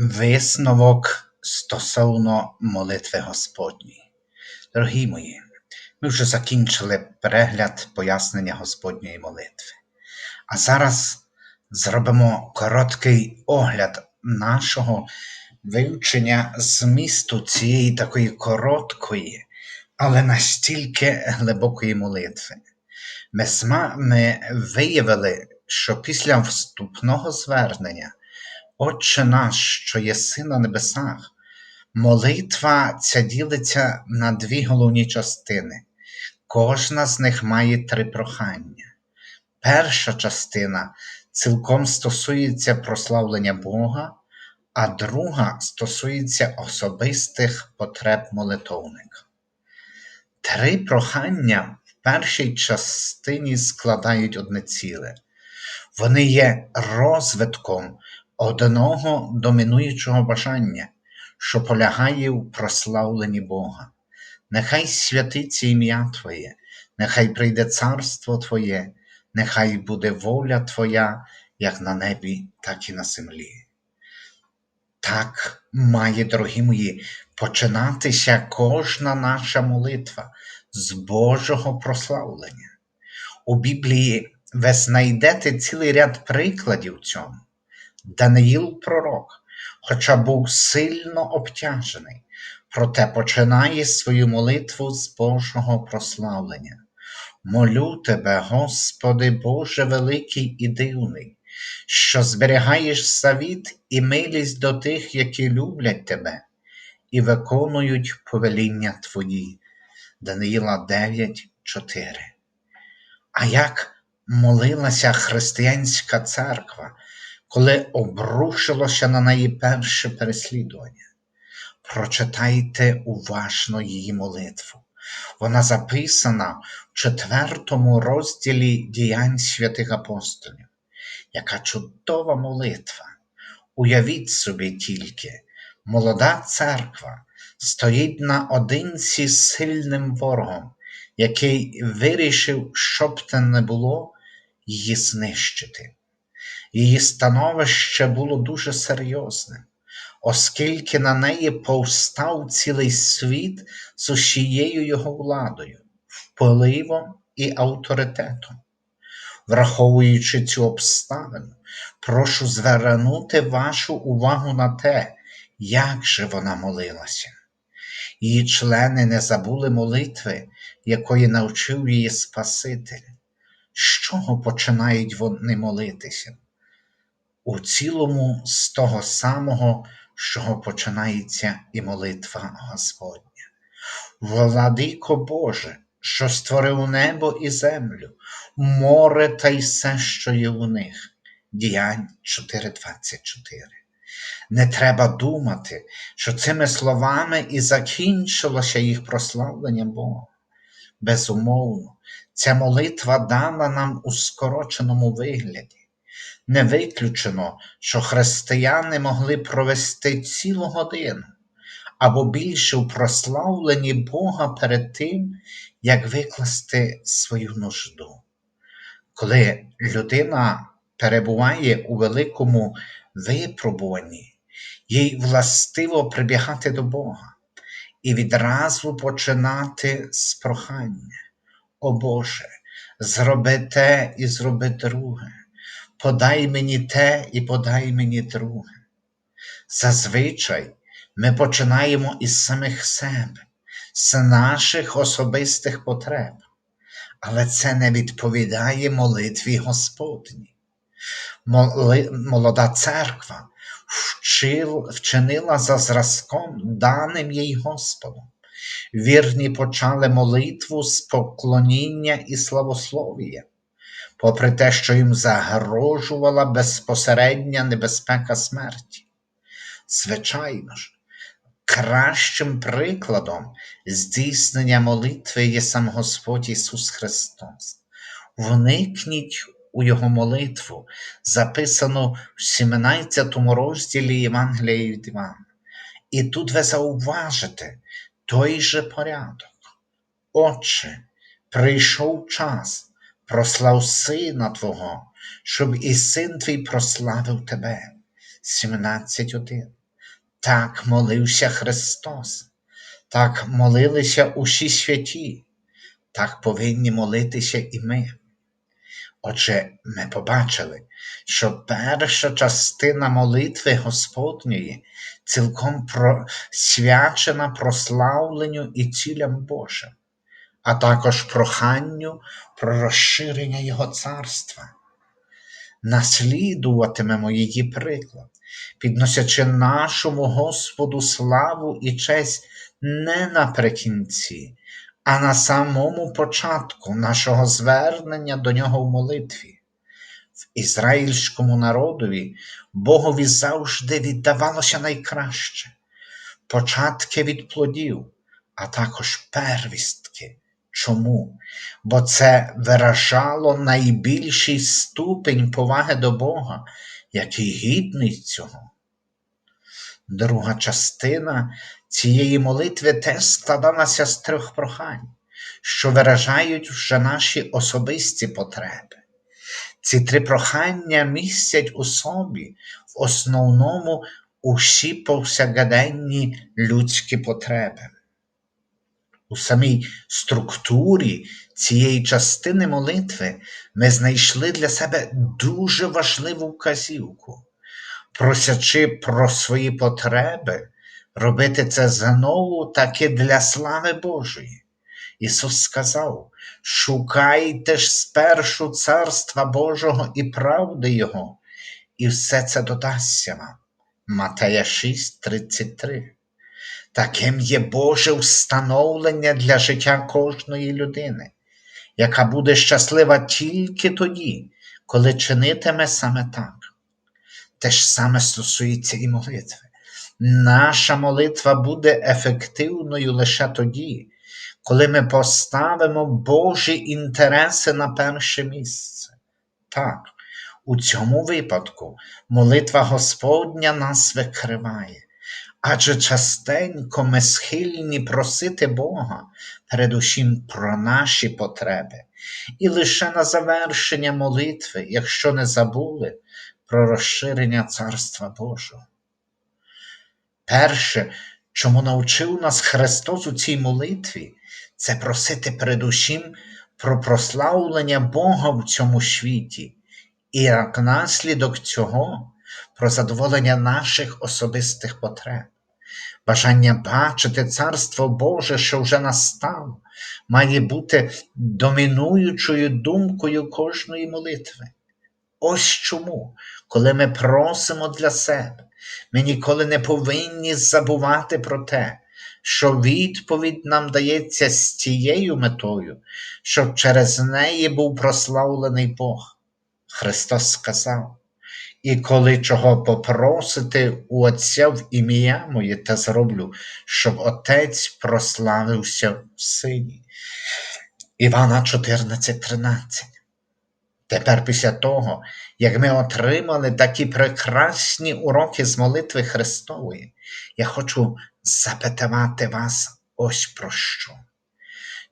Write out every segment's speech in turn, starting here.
Висновок стосовно молитви Господньої. Дорогі мої, ми вже закінчили перегляд пояснення Господньої молитви. А зараз зробимо короткий огляд нашого вивчення змісту цієї такої короткої, але настільки глибокої молитви. Ми, ми виявили, що після вступного звернення Отче наш, що єси на небесах, молитва ця ділиться на дві головні частини. Кожна з них має три прохання. Перша частина цілком стосується прославлення Бога, а друга стосується особистих потреб молитовника. Три прохання в першій частині складають одне ціле. Вони є розвитком одного домінуючого бажання, що полягає в прославленні Бога. Нехай святиться ім'я Твоє, нехай прийде царство Твоє, нехай буде воля Твоя, як на небі, так і на землі. Так має, дорогі мої, починатися кожна наша молитва з Божого прославлення. У Біблії ви знайдете цілий ряд прикладів цьому. Даниїл пророк, хоча був сильно обтяжений, проте починає свою молитву з Божого прославлення. Молю тебе, Господи, Боже великий і дивний, що зберігаєш завіт і милість до тих, які люблять тебе, і виконують повеління Твої. Даниїла 9,4. А як молилася християнська церква? Коли обрушилося на неї перше переслідування. Прочитайте уважно її молитву. Вона записана в четвертому розділі діянь святих апостолів. Яка чудова молитва! Уявіть собі тільки, молода церква стоїть наодинці з сильним ворогом, який вирішив, щоб те не було, її знищити. Її становище було дуже серйозним, оскільки на неї повстав цілий світ з усією його владою, впливом і авторитетом. Враховуючи цю обставину, прошу звернути вашу увагу на те, як же вона молилася. Її члени не забули молитви, якої навчив її Спаситель. З чого починають вони молитися? У цілому з того самого, з чого починається і молитва Господня. Владико Боже, що створив небо і землю, море та й все, що є у них. Діянь 4.24. Не треба думати, що цими словами і закінчилося їх прославлення Бога. Безумовно, ця молитва дана нам у скороченому вигляді. Не виключено, що християни могли провести цілу годину або більше у прославленні Бога перед тим, як викласти свою нужду. Коли людина перебуває у великому випробуванні, їй властиво прибігати до Бога і відразу починати з прохання. О Боже, зроби те і зроби друге подай мені те і подай мені друге. Зазвичай ми починаємо із самих себе, з наших особистих потреб, але це не відповідає молитві Господній. Молода церква вчинила за зразком, даним їй Господом. Вірні почали молитву з поклоніння і славослов'я попри те, що їм загрожувала безпосередня небезпека смерті. Звичайно ж, кращим прикладом здійснення молитви є сам Господь Ісус Христос. Вникніть у Його молитву, записану в 17 розділі Євангелія від Івана. І тут ви зауважите той же порядок. Отче, прийшов час прослав Сина Твого, щоб і син твій прославив тебе. 17.1. Так молився Христос, так молилися усі святі, так повинні молитися і ми. Отже, ми побачили, що перша частина молитви Господньої цілком просвячена прославленню і цілям Божим, а також проханню про розширення Його царства. Наслідуватимемо її приклад, підносячи нашому Господу славу і честь не наприкінці, а на самому початку нашого звернення до нього в молитві. В ізраїльському народові Богові завжди віддавалося найкраще початки від плодів, а також первістки. Чому? Бо це виражало найбільший ступень поваги до Бога, який гідний цього. Друга частина цієї молитви теж складалася з трьох прохань, що виражають вже наші особисті потреби. Ці три прохання містять у собі в основному усі повсякденні людські потреби. У самій структурі цієї частини молитви ми знайшли для себе дуже важливу вказівку, просячи про свої потреби, робити це знову таки для слави Божої. Ісус сказав: Шукайте ж спершу Царства Божого і правди Його, і все це додасться вам. Матея 6:33 Таким є Боже встановлення для життя кожної людини, яка буде щаслива тільки тоді, коли чинитиме саме так. Те ж саме стосується і молитви. Наша молитва буде ефективною лише тоді, коли ми поставимо Божі інтереси на перше місце. Так, у цьому випадку молитва Господня нас викриває. Адже частенько ми схильні просити Бога передусім про наші потреби, і лише на завершення молитви, якщо не забули про розширення Царства Божого. Перше, чому навчив нас Христос у цій молитві, це просити передусім про прославлення Бога в цьому світі, і як наслідок цього про задоволення наших особистих потреб. Бажання бачити Царство Боже, що вже настало, має бути домінуючою думкою кожної молитви. Ось чому, коли ми просимо для себе, ми ніколи не повинні забувати про те, що відповідь нам дається з тією метою, щоб через неї був прославлений Бог. Христос сказав: і коли чого попросите у Отця в ім'я моє, те зроблю, щоб Отець прославився в Сині. Івана 14:13. Тепер, після того, як ми отримали такі прекрасні уроки з молитви Христової, я хочу запитати вас ось про що.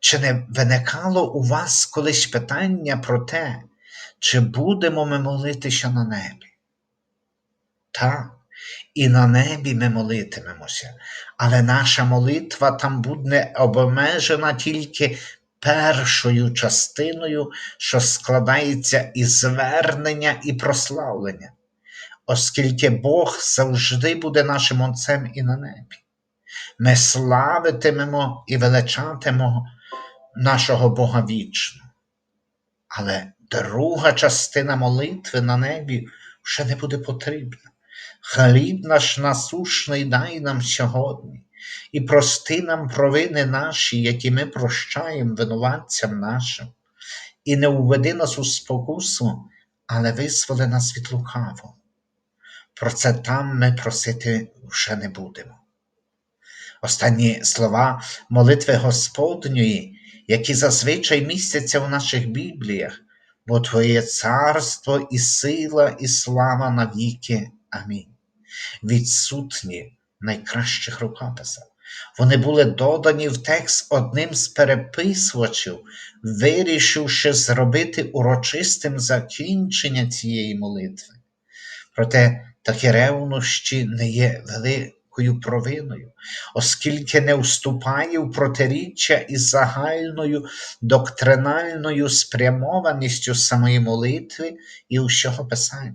Чи не виникало у вас колись питання про те, чи будемо ми молитися на небі? Так, і на небі ми молитимемося, але наша молитва там буде обмежена тільки першою частиною, що складається із звернення і прославлення, оскільки Бог завжди буде нашим Отцем і на небі. Ми славитимемо і величатимемо нашого Бога вічно. Але друга частина молитви на небі вже не буде потрібна. Хліб наш насушний дай нам сьогодні, і прости нам провини наші, які ми прощаємо винуватцям нашим, і не уведи нас у спокусу, але визволи нас від лукавого. Про це там ми просити вже не будемо. Останні слова молитви Господньої, які зазвичай містяться в наших Бібліях, бо Твоє царство і сила, і слава навіки. Амінь. Відсутні найкращих рукописах. Вони були додані в текст одним з переписувачів, вирішивши зробити урочистим закінчення цієї молитви. Проте такі ревнощі не є великою провиною, оскільки не вступає в протиріччя із загальною доктринальною спрямованістю самої молитви і усього Писання.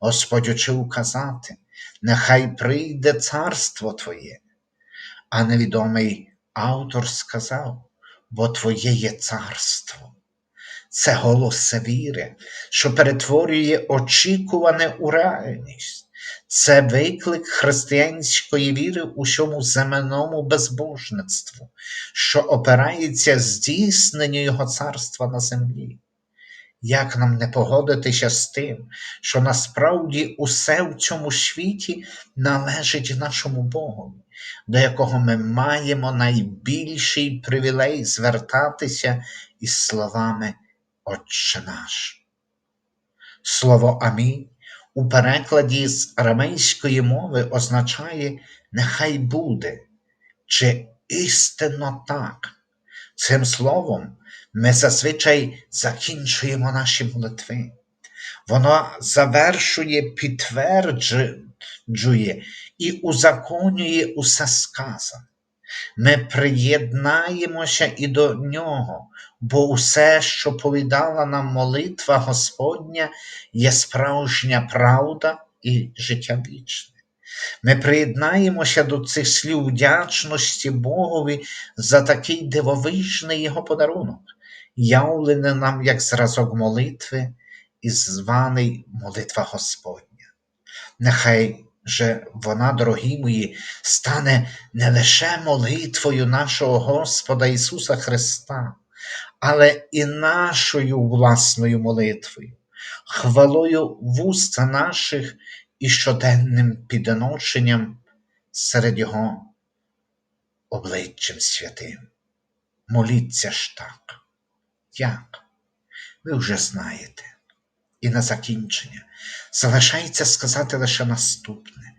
Господь учив казати, нехай прийде царство Твоє, а невідомий автор сказав, бо Твоє є царство. Це голос віри, що перетворює очікуване у реальність. Це виклик християнської віри у всьому земному безбожництву, що опирається здійсненню Його царства на землі. Як нам не погодитися з тим, що насправді усе в цьому світі належить нашому Богові, до якого ми маємо найбільший привілей звертатися із словами Отче наш. Слово Амінь у перекладі з арамейської мови означає нехай буде чи істинно так. Цим словом ми зазвичай закінчуємо наші молитви. Воно завершує, підтверджує і узаконює усе сказане. Ми приєднаємося і до нього, бо усе, що повідала нам молитва Господня, є справжня правда і життя вічне. Ми приєднаємося до цих слів вдячності Богові за такий дивовижний Його подарунок, явлений нам як зразок молитви і званий молитва Господня. Нехай же вона, дорогі мої, стане не лише молитвою нашого Господа Ісуса Христа, але і нашою власною молитвою, хвалою вуст наших і щоденним підношенням серед Його обличчям святим. Моліться ж так. Як? Ви вже знаєте. І на закінчення залишається сказати лише наступне.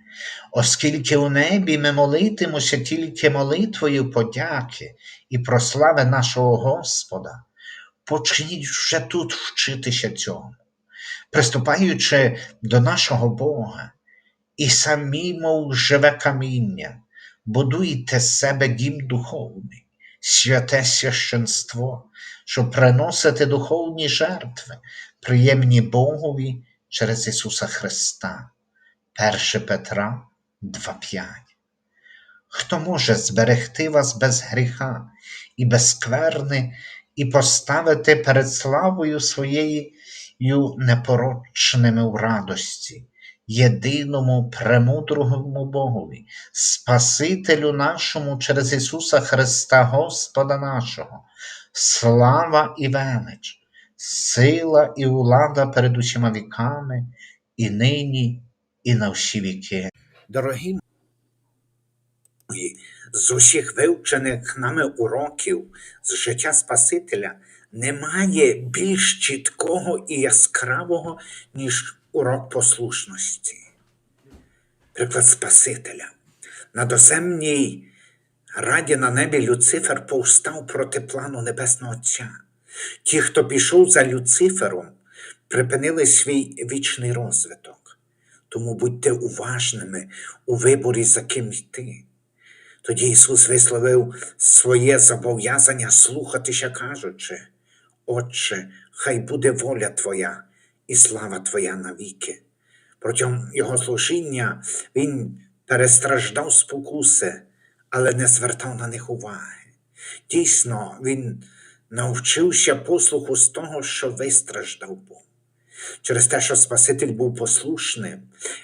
Оскільки у небі ми молитимося тільки молитвою подяки і прослави нашого Господа, почніть вже тут вчитися цьому, приступаючи до нашого Бога, і самі, мов живе каміння, будуйте з себе дім духовний, святе священство, щоб приносити духовні жертви, приємні Богові через Ісуса Христа. 1 Петра 2.5. Хто може зберегти вас без гріха і без скверни, і поставити перед славою своєю непорочними в радості, єдиному премудрому Богові, Спасителю нашому через Ісуса Христа Господа нашого, слава і велич, сила і влада перед усіма віками, і нині, і на всі віки. Дорогі мої, з усіх вивчених нами уроків з життя Спасителя немає більш чіткого і яскравого, ніж урок послушності. Приклад Спасителя. На доземній раді на небі Люцифер повстав проти плану Небесного Отця. Ті, хто пішов за Люцифером, припинили свій вічний розвиток. Тому будьте уважними у виборі, за ким йти. Тоді Ісус висловив своє зобов'язання слухатися, кажучи, Отче, хай буде воля Твоя і слава Твоя навіки. Протягом Його служіння Він перестраждав спокуси, але не звертав на них уваги. Дійсно, Він навчився послуху з того, що вистраждав був. Через те, що Спаситель був послушним,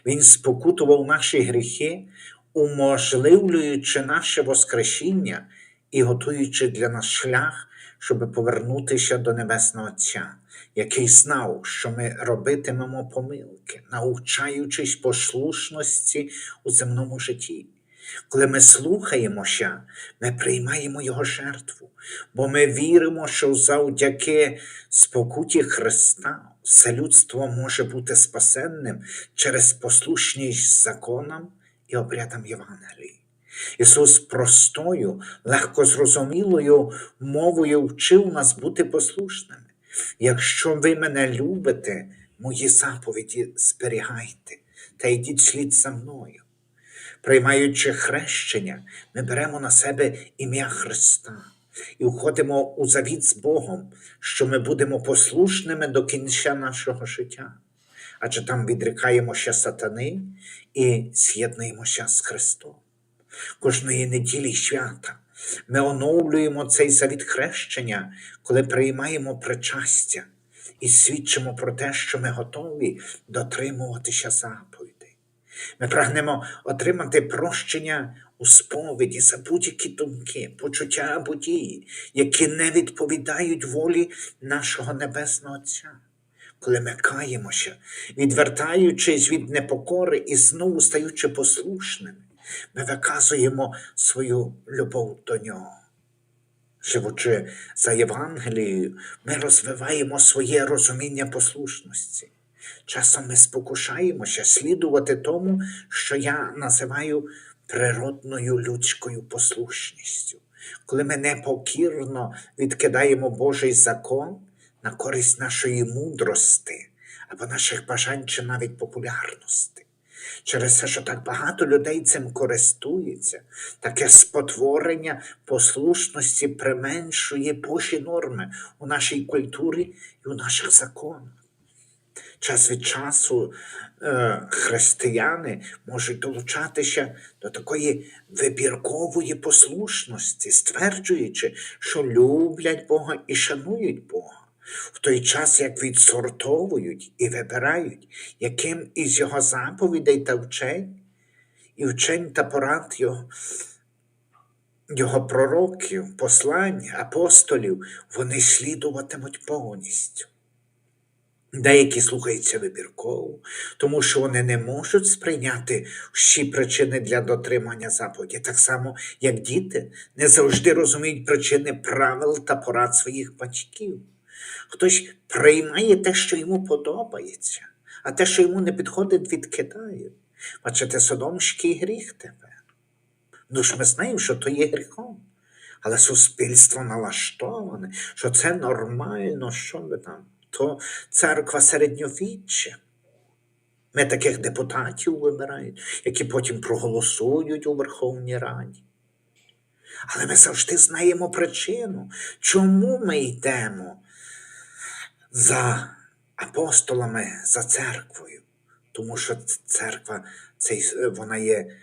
Він спокутував наші гріхи, уможливлюючи наше Воскресіння і готуючи для нас шлях, щоб повернутися до Небесного Отця, який знав, що ми робитимемо помилки, навчаючись послушності у земному житті. Коли ми слухаємося, ми приймаємо Його жертву, бо ми віримо, що завдяки спокуті Христа все людство може бути спасенним через послушність законам і обрядам Євангелії. Ісус простою, легкозрозумілою мовою вчив нас бути послушними. Якщо ви мене любите, мої заповіді зберігайте та йдіть слід за мною. Приймаючи хрещення, ми беремо на себе ім'я Христа і входимо у завіт з Богом, що ми будемо послушними до кінця нашого життя. Адже там відрікаємося сатани і з'єднуємося з Христом. Кожної неділі свята ми оновлюємо цей завіт хрещення, коли приймаємо причастя і свідчимо про те, що ми готові дотримуватися заповідей. Ми прагнемо отримати прощення у сповіді за будь-які думки, почуття або дії, які не відповідають волі нашого Небесного Отця. Коли ми каємося, відвертаючись від непокори і знову стаючи послушними, ми виказуємо свою любов до нього. Живучи за Євангелією, ми розвиваємо своє розуміння послушності. Часом ми спокушаємося слідувати тому, що я називаю природною людською послушністю, коли ми непокірно відкидаємо Божий закон на користь нашої мудрости або наших бажань чи навіть популярності. Через те, що так багато людей цим користується, таке спотворення послушності применшує Божі норми у нашій культурі і у наших законах. Час від часу е, християни можуть долучатися до такої вибіркової послушності, стверджуючи, що люблять Бога і шанують Бога, в той час як відсортовують і вибирають, яким із його заповідей та вчень, і вчень та порад його, його пророків, послань, апостолів, вони слідуватимуть повністю. Деякі слухаються вибірково, тому що вони не можуть сприйняти всі причини для дотримання заповіді, так само, як діти не завжди розуміють причини правил та порад своїх батьків. Хтось приймає те, що йому подобається, а те, що йому не підходить, відкидає. Бачите, содомський гріх тепер. Ну ж ми знаємо, що то є гріхом. Але суспільство налаштоване, що це нормально, що ви там, то церква середньовіччя. Ми таких депутатів вибирають, які потім проголосують у Верховній Раді. Але ми завжди знаємо причину, чому ми йдемо за апостолами, за церквою. Тому що церква це, вона є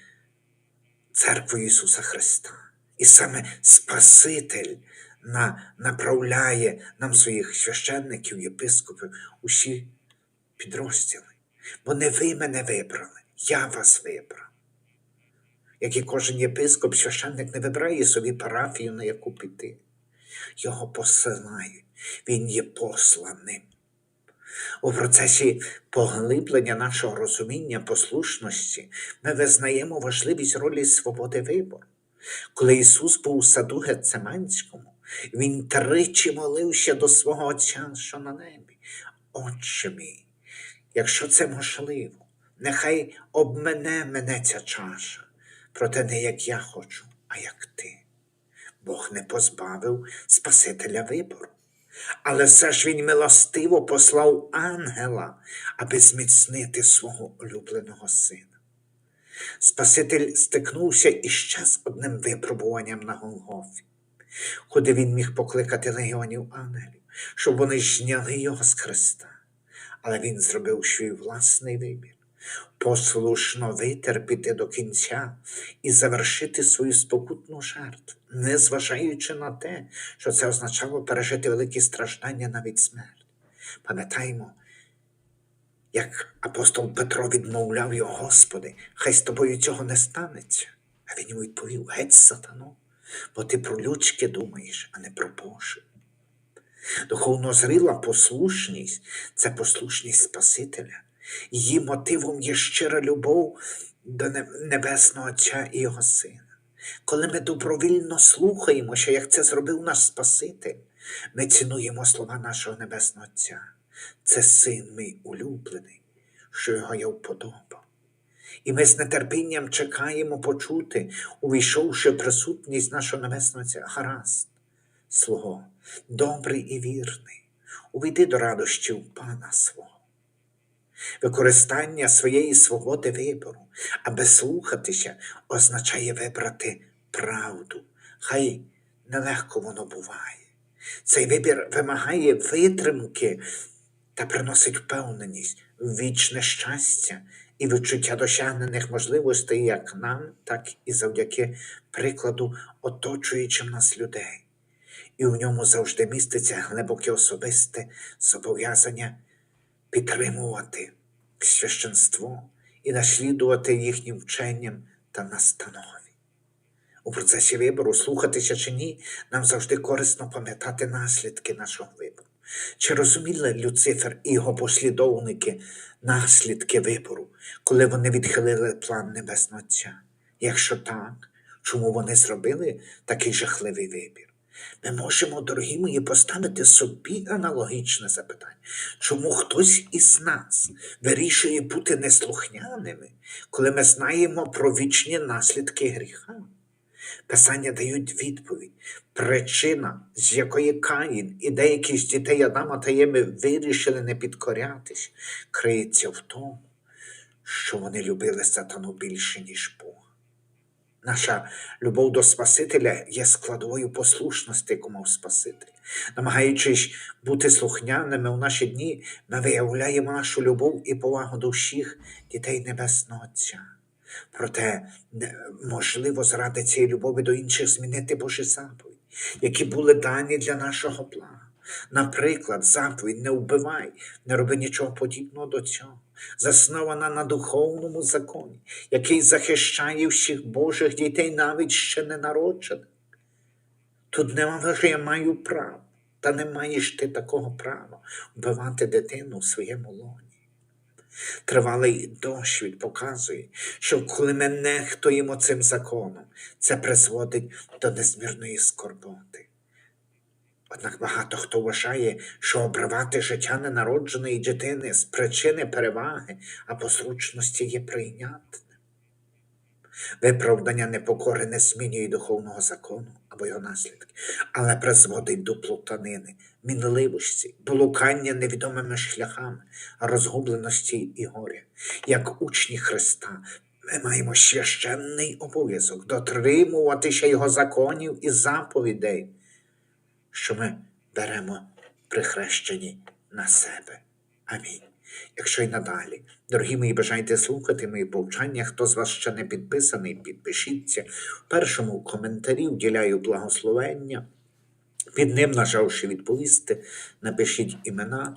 церквою Ісуса Христа. І саме Спаситель на, направляє нам своїх священників, єпископів, усі підрозділи. Бо не ви мене вибрали, я вас вибрав. Як і кожен єпископ, священник не вибирає собі парафію, на яку піти. Його посилають, він є посланим. У процесі поглиблення нашого розуміння послушності ми визнаємо важливість ролі свободи вибору. Коли Ісус був у саду Гецеманському, Він тричі молився до свого Отця, що на небі. Отче мій, якщо це можливо, нехай обмене мене ця чаша, проте не як я хочу, а як ти. Бог не позбавив Спасителя вибору. Але все ж він милостиво послав ангела, аби зміцнити свого улюбленого сина. Спаситель стикнувся іще з одним випробуванням на Голгофі, куди він міг покликати легіонів ангелів, щоб вони зняли його з хреста. Але він зробив свій власний вибір послушно витерпіти до кінця і завершити свою спокутну жертву, незважаючи на те, що це означало пережити великі страждання навіть смерть. Пам'ятаємо, як апостол Петро відмовляв його, Господи, хай з тобою цього не станеться. А він йому відповів: геть, сатано, бо ти про людське думаєш, а не про Боже. Духовно зрила послушність це послушність Спасителя. Її мотивом є щира любов до Небесного Отця і Його Сина. Коли ми добровільно слухаємося, як це зробив наш Спаситель, ми цінуємо слова нашого Небесного Отця. Це син мій улюблений, що його я вподобав. І ми з нетерпінням чекаємо почути, увійшовши присутність нашого Небесного Отця, гаразд, слуго, добрий і вірний, увійди до радощів Пана свого. Використання своєї свободи вибору, аби слухатися, означає вибрати правду. Хай нелегко воно буває. Цей вибір вимагає витримки та приносить впевненість, вічне щастя і відчуття досягнених можливостей як нам, так і завдяки прикладу оточуючим нас людей. І в ньому завжди міститься глибоке особисте зобов'язання підтримувати священство і наслідувати їхнім вченням та настанові. У процесі вибору, слухатися чи ні, нам завжди корисно пам'ятати наслідки нашого вибору. Чи розуміли Люцифер і його послідовники наслідки вибору, коли вони відхилили план Небесного Отця? Якщо так, чому вони зробили такий жахливий вибір? Ми можемо, дорогі мої, поставити собі аналогічне запитання. Чому хтось із нас вирішує бути неслухняними, коли ми знаємо про вічні наслідки гріха? Писання дають відповідь. Причина, з якої Каїн і деякі з дітей Адама та Єми вирішили не підкорятись, криється в тому, що вони любили сатану більше, ніж Бога. Наша любов до Спасителя є складовою послушності, яку мав Спаситель. Намагаючись бути слухняними у наші дні, ми виявляємо нашу любов і повагу до всіх дітей Небесного Отця. Проте можливо заради цієї любові до інших змінити Божі заповіді, які були дані для нашого блага. Наприклад, заповідь не вбивай, не роби нічого подібного до цього, заснована на духовному законі, який захищає всіх Божих дітей, навіть ще не народжених. Тут нема, що я маю право, та не маєш ти такого права вбивати дитину в своєму лоні. Тривалий досвід показує, що коли ми нехтуємо цим законом, це призводить до незмірної скорботи. Однак багато хто вважає, що обривати життя ненародженої дитини з причини переваги або зручності є прийнятним. Виправдання непокори не змінює духовного закону або його наслідки, але призводить до плутанини, мінливості, блукання невідомими шляхами, розгубленості і горя. Як учні Христа, ми маємо священний обов'язок дотримуватися Його законів і заповідей, що ми беремо при хрещенні на себе. Амінь. Якщо й надалі, дорогі мої, бажаєте слухати мої повчання, хто з вас ще не підписаний, підпишіться. В першому коментарі вділяю благословення. Під ним, на жаль, ще відповісти, напишіть імена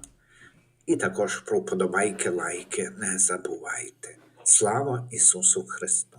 і також про вподобайки, лайки не забувайте. Слава Ісусу Христу!